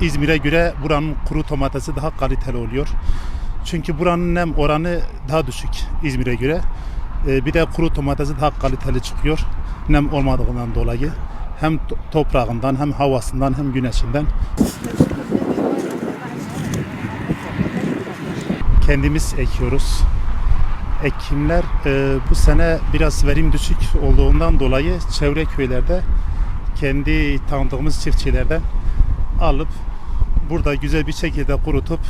İzmir'e göre buranın kuru domatesi daha kaliteli oluyor. Çünkü buranın nem oranı daha düşük İzmir'e göre. Ee, bir de kuru domatesi daha kaliteli çıkıyor. Nem olmadığından dolayı. Hem to- toprağından hem havasından hem güneşinden. Kendimiz ekiyoruz. Ekimler e, bu sene biraz verim düşük olduğundan dolayı çevre köylerde kendi tanıdığımız çiftçilerden alıp burada güzel bir şekilde kurutup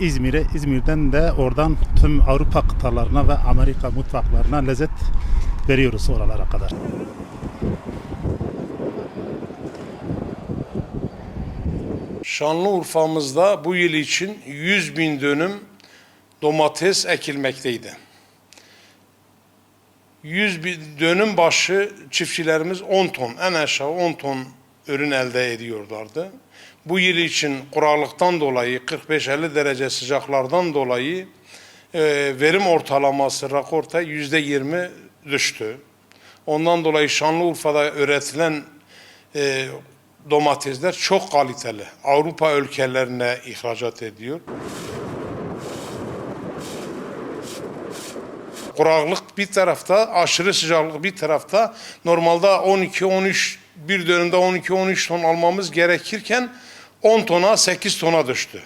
İzmir'e, İzmir'den de oradan tüm Avrupa kıtalarına ve Amerika mutfaklarına lezzet veriyoruz oralara kadar. Şanlıurfa'mızda bu yıl için 100 bin dönüm domates ekilmekteydi. 100 bin dönüm başı çiftçilerimiz 10 ton, en aşağı 10 ton ürün elde ediyorlardı. Bu yıl için kuraklıktan dolayı 45-50 derece sıcaklardan dolayı e, verim ortalaması rakorta %20 düştü. Ondan dolayı Şanlıurfa'da üretilen e, domatesler çok kaliteli. Avrupa ülkelerine ihracat ediyor. Kuraklık bir tarafta, aşırı sıcaklık bir tarafta. Normalde 12-13, bir dönemde 12-13 ton almamız gerekirken 10 tona 8 tona düştü.